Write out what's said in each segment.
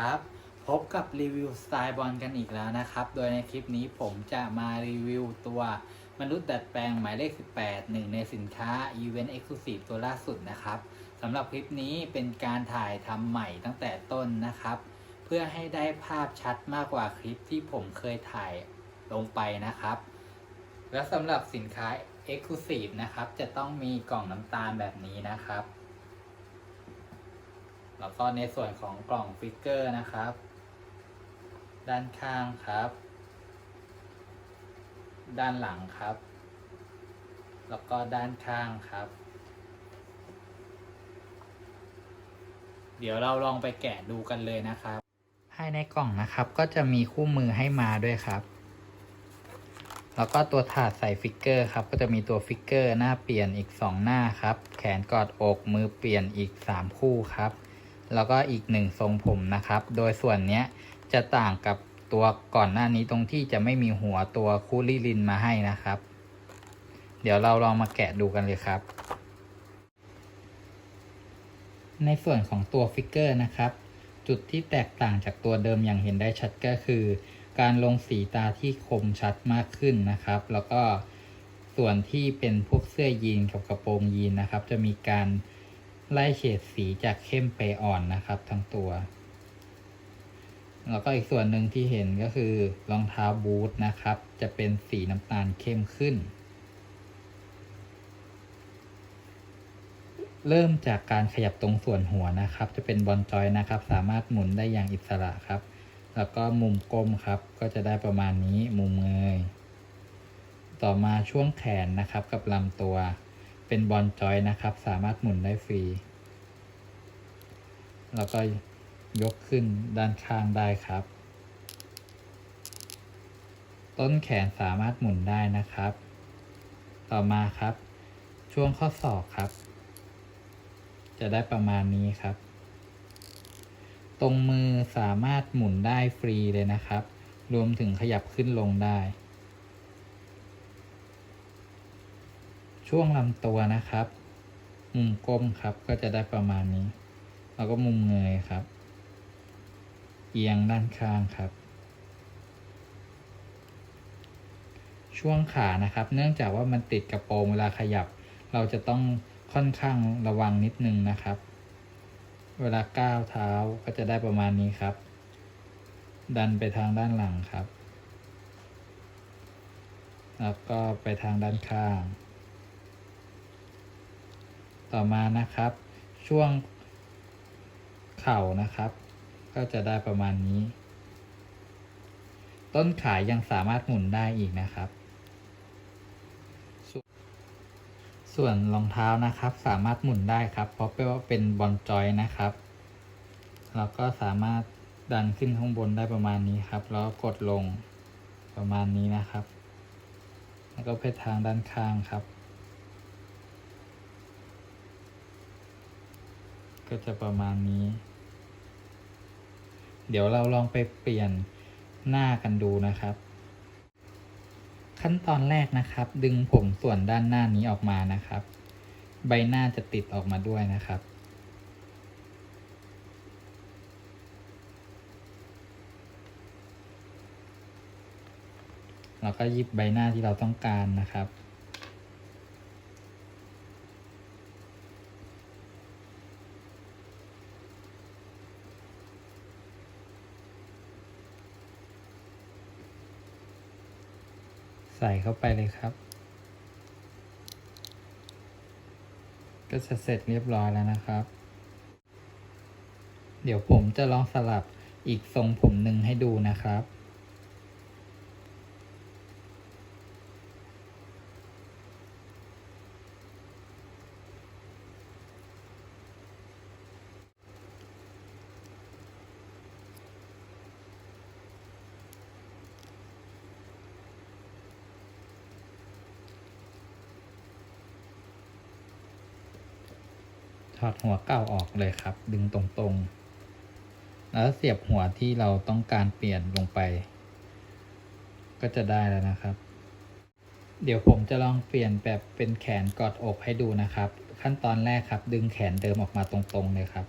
ครับ พบกับรีวิวสไตล์บอลกันอีกแล้วนะครับ โดยในคลิปนี้ผมจะมารีวิวตัวมนุษย์ดัดแปลงหมายเลข 18 หนึ่งในสินค้า Event Exclusive ตัวล่าสุดนะครับสำหรับคลิปนี้เป็นการถ่ายทำใหม่ตั้งแต่ต้นนะครับ เพื่อให้ได้ภาพชัดมากกว่าคลิปที่ผมเคยถ่ายลงไปนะครับ และสำหรับสินค้า Exclusive นะครับ จะต้องมีกล่องน้ำตาลแบบนี้นะครับ แล้วก็ในส่วนของกล่องฟิกเกอร์นะครับ ด้านข้างครับ ด้านหลังครับ แล้วก็ด้านข้างครับ เดี๋ยวเราลองไปแกะดูกันเลยนะครับ ภายในกล่องนะครับก็จะมีคู่มือให้มาด้วยครับ แล้วก็ตัวถาดใส่ฟิกเกอร์ครับ ก็จะมีตัวฟิกเกอร์หน้าเปลี่ยนอีก 2 หน้าครับ แขนกอดอกมือเปลี่ยนอีก 3 คู่ครับ แล้วก็อีกหนึ่งทรงผมนะครับ โดยส่วนเนี้ยจะต่างกับตัวก่อนหน้านี้ตรงที่จะไม่มีหัวตัวคูลี่ลินมาให้นะครับ เดี๋ยวเราลองมาแกะดูกันเลยครับ ในส่วนของตัวฟิกเกอร์นะครับ จุดที่แตกต่างจากตัวเดิมอย่างเห็นได้ชัดก็คือ การลงสีตาที่คมชัดมากขึ้นนะครับ แล้วก็ส่วนที่เป็นพวกเสื้อยีนกับกระโปรงยีนนะครับ จะมีการ ไล่เฉดสีจากเข้มไปอ่อนนะครับ ทั้งตัว แล้วก็อีกส่วนหนึ่งที่เห็นก็คือรองเท้าบูทนะครับ จะเป็นสีน้ำตาลเข้มขึ้น เริ่มจากการขยับตรงส่วนหัวนะครับ จะเป็นบอลจอยนะครับ สามารถหมุนได้อย่างอิสระครับ แล้วก็มุมก้มครับ ก็จะได้ประมาณนี้มุมเงย ต่อมาช่วงแขนนะครับกับลำตัว เป็นบอลจอยนะครับ สามารถหมุนได้ฟรี แล้วก็ยกขึ้นด้านข้างได้ครับ ต้นแขนสามารถหมุนได้นะครับ ต่อมาครับ ช่วงข้อศอกครับ จะได้ประมาณนี้ครับ ตรงมือสามารถหมุนได้ฟรีเลยนะครับ รวมถึงขยับขึ้นลงได้ ช่วงลำตัวนะครับ มุมก้มครับก็จะได้ประมาณนี้ แล้วก็มุมเงยครับ เอียงด้านข้างครับ ช่วงขานะครับ เนื่องจากว่ามันติดกระโปรงเวลาขยับ เราจะต้องค่อนข้างระวังนิดนึงนะครับ เวลาก้าวเท้าก็จะได้ประมาณนี้ครับ ดันไปทางด้านหลังครับ แล้วก็ไปทางด้านข้าง ต่อมานะครับ ช่วงเข่านะครับ ก็จะได้ประมาณนี้ ต้นขายังสามารถหมุนได้อีกนะครับ ส่วนรองเท้านะครับ สามารถหมุนได้ครับ เพราะว่าเป็นบอลจอยนะครับเราก็สามารถดันขึ้นข้างบนได้ประมาณนี้ครับ แล้วกดลงประมาณนี้นะครับ แล้วก็ไปทางด้านข้างครับ ก็จะประมาณนี้ เดี๋ยวเราลองไปเปลี่ยนหน้ากันดูนะครับ ขั้นตอนแรกนะครับ ดึงผมส่วนด้านหน้านี้ออกมานะครับ ใบหน้าจะติดออกมาด้วยนะครับเราก็หยิบใบหน้าที่เราต้องการนะครับ ใส่เข้าไปเลยครับ ก็จะเสร็จเรียบร้อยแล้วนะครับ เดี๋ยวผมจะลองสลับอีกทรงผมหนึ่งให้ดูนะครับ ถอดหัวเก่าออกเลยครับ ดึงตรงๆ แล้วเสียบหัวที่เราต้องการเปลี่ยนลงไป ก็จะได้แล้วนะครับ เดี๋ยวผมจะลองเปลี่ยนแบบเป็นแขนกอดอกให้ดูนะครับ ขั้นตอนแรกครับ ดึงแขนเดิมออกมาตรงๆเลยครับ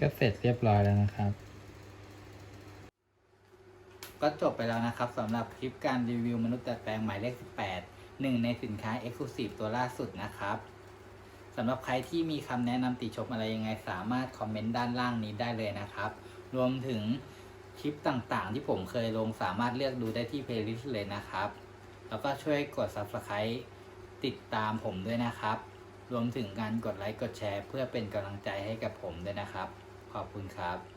ก็เสร็จเรียบร้อยแล้วนะครับ ก็จบไปแล้วนะครับสำหรับคลิปการรีวิวมนุษย์ดัดแปลงหมายเลข 18 หนึ่งในสินค้า Exclusive ตัวล่าสุดนะครับสำหรับใครที่มีคำแนะนำติชมอะไรยังไงสามารถคอมเมนต์ด้านล่างนี้ได้เลยนะครับ รวมถึงคลิปต่างๆ ที่ผมเคยลงสามารถเลือกดูได้ที่ playlist เลยนะครับ แล้วก็ช่วยกด subscribe ติดตามผมด้วยนะครับ รวมถึงการกดไลค์กดแชร์ เพื่อเป็นกำลังใจให้กับผมด้วยนะครับ ขอบคุณครับ